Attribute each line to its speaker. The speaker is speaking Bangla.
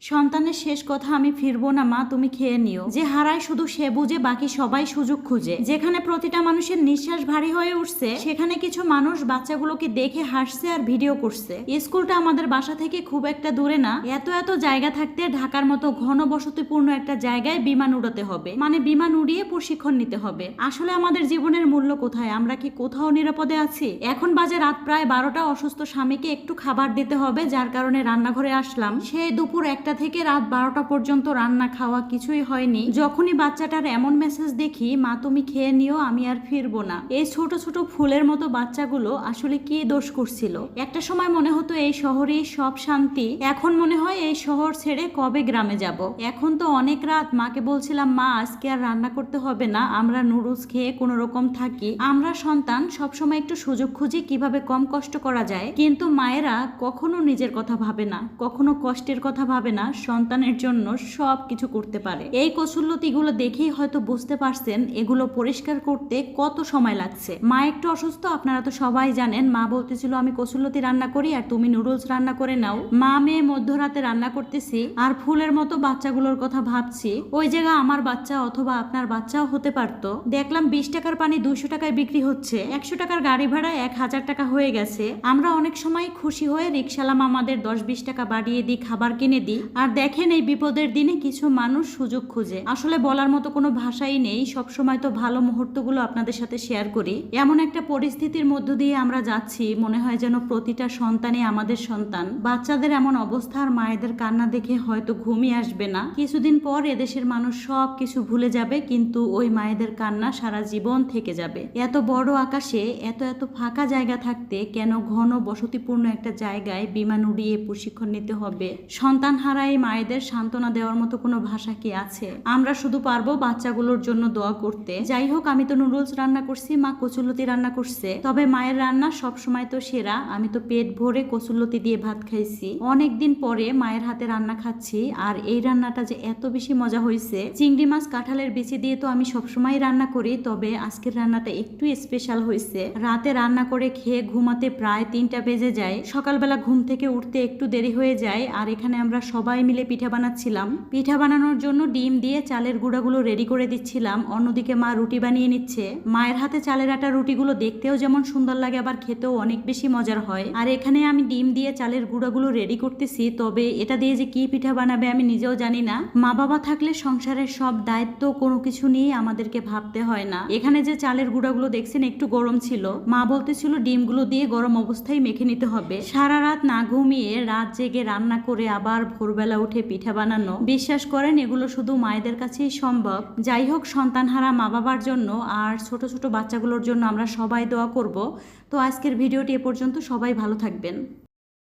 Speaker 1: সন্তানের শেষ কথা আমি ফিরবো না, মা, তুমি খেয়ে নিও। যে হারায় শুধু সে বুঝে, বাকি সবাই সুযোগ খুঁজে। যেখানে প্রতিটা মানুষের নিঃশ্বাস ভারী হয়ে উঠছে, সেখানে কিছু মানুষ বাচ্চাগুলোকে দেখে হাসছে আর ভিডিও করছে। স্কুলটা আমাদের বাসা থেকে খুব একটা দূরে না। এত এত জায়গা থাকতে ঢাকার মতো ঘন বসতিপূর্ণ একটা জায়গায় বিমান উড়াতে হবে। মানে বিমান উড়িয়ে প্রশিক্ষণ নিতে হবে। আসলে আমাদের জীবনের মূল্য কোথায়? আমরা কি কোথাও নিরাপদে আছি? এখন বাজে রাত প্রায় বারোটা, অসুস্থ স্বামীকে একটু খাবার দিতে হবে, যার কারণে রান্নাঘরে আসলাম। সে দুপুর একটা থেকে রাত বারোটা পর্যন্ত রান্না খাওয়া কিছুই হয়নি। যখনই বাচ্চাটার এমন মেসেজ দেখি, মা, তুমি খেয়ে নিও, আমি আর ফিরবো না। এই ছোট ছোট ফুলের মতো বাচ্চাগুলো আসলে কি দোষ করছিল? একটা সময় মনে হতো এই শহরেই সব শান্তি। এখন মনে হয় এই শহর ছেড়ে কবে গ্রামে যাব? এখন তো অনেক রাত। মাকে বলছিলাম, মা, আজকে আর রান্না করতে হবে না। আমরা নুডলস খেয়ে কোনো রকম থাকি। আমরা সন্তান, সবসময় একটু সুযোগ খুঁজি কীভাবে কম কষ্ট করা যায়। কিন্তু মায়েরা কখনো নিজের কথা ভাবে না, কখনো কষ্টের কথা ভাবে না। সন্তানের জন্য সব কিছু করতে পারে। এই কসুল্লতিগুলো দেখেই হয়তো বুঝতে পারছেন এগুলো পরিষ্কার করতে কত সময় লাগছে। মা একটু অসুস্থ, আপনারা তো সবাই জানেন। মা বলতেছিল, আমি কসুল্লতি রান্না করি আর তুমি নুডলস রান্না করে নাও। মা মেয়ে মধ্যরাতে রান্না করতেছি আর ফুলের মতো বাচ্চাগুলোর কথা ভাবছি। ওই জায়গা আমার বাচ্চা অথবা আপনার বাচ্চাও হতে পারতো। দেখলাম বিশ টাকার পানি দুইশো টাকায় বিক্রি হচ্ছে। একশো টাকার গাড়ি ভাড়া এক হাজার টাকা হয়ে গেছে। আমরা অনেক সময় খুশি হয়ে রিক্সালাম আমাদের দশ বিশ টাকা বাড়িয়ে দিই, খাবার কিনে দিই। আর দেখেন এই বিপদের দিনে কিছু মানুষ সুযোগ খুঁজে। আসলে বলার মতো কোনো ভাষাই নেই। সব সময় তো ভালো মুহূর্তগুলো আপনাদের সাথে শেয়ার করি। এমন একটা পরিস্থিতির মধ্য দিয়ে আমরা যাচ্ছি, মনে হয় যেন প্রতিটা সন্তানই আমাদের সন্তান। বাচ্চাদের এমন অবস্থা আর মায়েদের কান্না দেখে হয়তো ঘুমই আসবে না। কিছুদিন পর এদেশের মানুষ সব কিছু ভুলে যাবে, কিন্তু ওই মায়েদের কান্না সারা জীবন থেকে যাবে। এত বড় আকাশে, এত এত ফাঁকা জায়গা থাকতে কেন ঘন বসতিপূর্ণ একটা জায়গায় বিমান উড়িয়ে প্রশিক্ষণ নিতে হবে? সন্তান হারা এই মায়েদের সান্ত্বনা দেওয়ার মতো কোনো ভাষা কি আছে? আমরা শুধু পারব বাচ্চাগুলোর জন্য দোয়া করতে। যাই হোক আমি তো নুডলস রান্না করছি, মা কচুলতি রান্না করছে। তবে মায়ের রান্না সব সময় তো সেরা, আমি তো পেট ভরে কচুলতি দিয়ে ভাত খাইছি। অনেকদিন পরে মায়ের হাতে রান্না খাচ্ছি, আর এই রান্নাটা যে এত বেশি মজা হয়েছে চিংড়ি মাছ কাঁঠালের বিচি দিয়ে তো আমি সবসময় রান্না করি, তবে আজকের রান্নাটা একটু স্পেশাল হয়েছে রাতে রান্না করে খেয়ে ঘুমাতে প্রায় তিনটা বেজে যায়। সকালবেলা ঘুম থেকে উঠতে একটু দেরি হয়ে যায়, আর এখানে আমরা সবাই মিলে পিঠা বানাচ্ছিলাম। পিঠা বানানোর জন্য ডিম দিয়ে চালের গুঁড়াগুলো রেডি করে দিচ্ছিলাম। অন্যদিকে মা রুটি বানিয়ে নিচ্ছে। মায়ের হাতে চালের আটা রুটিগুলো দেখতেও যেমন সুন্দর লাগে, আবার খেতেও অনেক বেশি মজার হয়। আর এখানে আমি ডিম দিয়ে চালের গুঁড়াগুলো রেডি করতেছি, তবে এটা দিয়ে যে কি পিঠা বানাবে আমি নিজেও জানি না। মা বাবা থাকলে সংসারের সব দায়িত্ব কোনো কিছু নিয়ে আমাদেরকে ভাবতে হয় না। এখানে যে চালের গুঁড়াগুলো দেখছেন একটু গরম ছিল। মা বলতেছিল ডিমগুলো দিয়ে গরম অবস্থায় মেখে নিতে হবে। সারা রাত না ঘুমিয়ে রাত জেগে রান্না করে আবার ভোরবেলা উঠে পিঠা বানানো। বিশ্বাস করেন, এগুলো শুধু মায়েদের কাছেই সম্ভব। যাই হোক, সন্তানহারা মা বাবার জন্য আর ছোট ছোট বাচ্চাগুলোর জন্য আমরা সবাই দোয়া করব। তো আজকের ভিডিওটি এ পর্যন্ত সবাই ভালো থাকবেন।